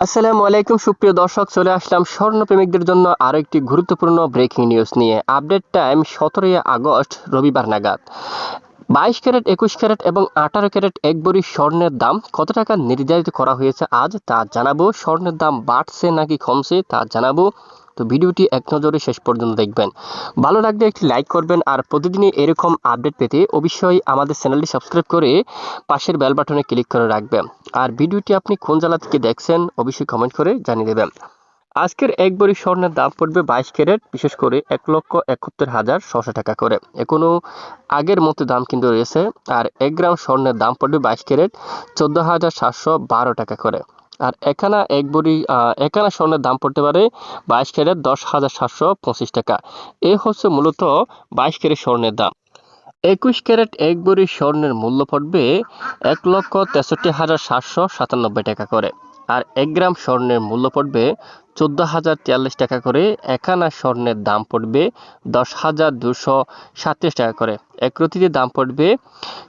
আসসালামু আলাইকুম, সুপ্রিয় দর্শক, চলে আসলাম স্বর্ণপ্রেমিকদের জন্য আরও একটি গুরুত্বপূর্ণ ব্রেকিং নিউজ নিয়ে। আপডেট টাইম সতেরোই আগস্ট, রবিবার নাগাদ। বাইশ ক্যারেট, একুশ ক্যারেট এবং আঠারো ক্যারেট এক ভরি স্বর্ণের দাম কত টাকা নির্ধারিত করা হয়েছে আজ তা জানাব। স্বর্ণের দাম বাড়ছে নাকি কমছে তা জানাব। তো ভিডিওটি এক নজরে শেষ পর্যন্ত দেখবেন। ভালো লাগলে একটি লাইক করবেন আর প্রতিদিনই এরকম আপডেট পেতে অবশ্যই আমাদের চ্যানেলটি সাবস্ক্রাইব করে পাশের বেল বাটনে ক্লিক করে রাখবেন। আর ভিডিওটি আপনি কোন জেলা থেকে দেখছেন অবশ্যই কমেন্ট করে জানিয়ে দেবেন। আজকের এক ভরি স্বর্ণের দাম পড়বে বাইশ ক্যারেট, বিশেষ করে এক লক্ষ একাত্তর হাজার ছশো টাকা করে। এখনও আগের মতো দাম কিন্তু রয়েছে। আর এক গ্রাম স্বর্ণের দাম পড়বে বাইশ ক্যারেট, চোদ্দ হাজার সাতশো বারো টাকা করে। আর এখানা এক আহ, এখানা স্বর্ণের দাম পড়তে পারে বাইশ ক্যারেট দশ হাজার সাতশো পঁচিশ টাকা। এই হচ্ছে মূলত বাইশ ক্যারেট স্বর্ণের দাম। একুশ ক্যারেট এক ভরি স্বর্ণের মূল্য পড়বে এক লক্ষ তেষট্টি হাজার সাতশো সাতানব্বই টাকা করে। আর এক গ্রাম স্বর্ণের মূল্য পড়বে চোদ্দ হাজার তিয়াল্লিশ টাকা করে। একানা স্বর্ণের দাম পড়বে দশ হাজার দুশো সাতত্রিশ টাকা করে। এক রতিতে দাম পড়বে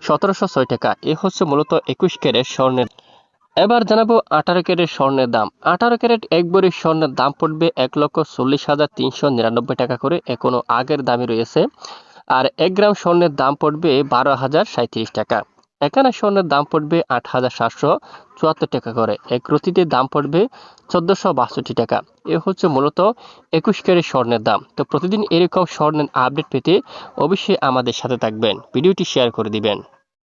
সতেরোশো ছয় টাকা। এ হচ্ছে মূলত একুশ ক্যারেট স্বর্ণের এবার জানাব আঠারো ক্যারেট স্বর্ণের দাম। আঠারো ক্যারেট এক ভরি স্বর্ণের দাম পড়বে এক লক্ষ চল্লিশ হাজার তিনশো নিরানব্বই টাকা করে, এখনও আগের দামই রয়েছে। আর এক গ্রাম স্বর্ণের দাম পড়বে বারো হাজার সাঁত্রিশ টাকা। একানা স্বর্ণের দাম পড়বে আট হাজার সাতশো চুয়াত্তর টাকা করে, এক রতিতে দাম পড়বে চোদ্দোশো বাষট্টি টাকা। এ হচ্ছে মূলত একুশ ক্যারেট স্বর্ণের দাম। তো প্রতিদিন এরকম স্বর্ণের আপডেট পেতে অবশ্যই আমাদের সাথে থাকবেন। ভিডিওটি শেয়ার করে দিবেন।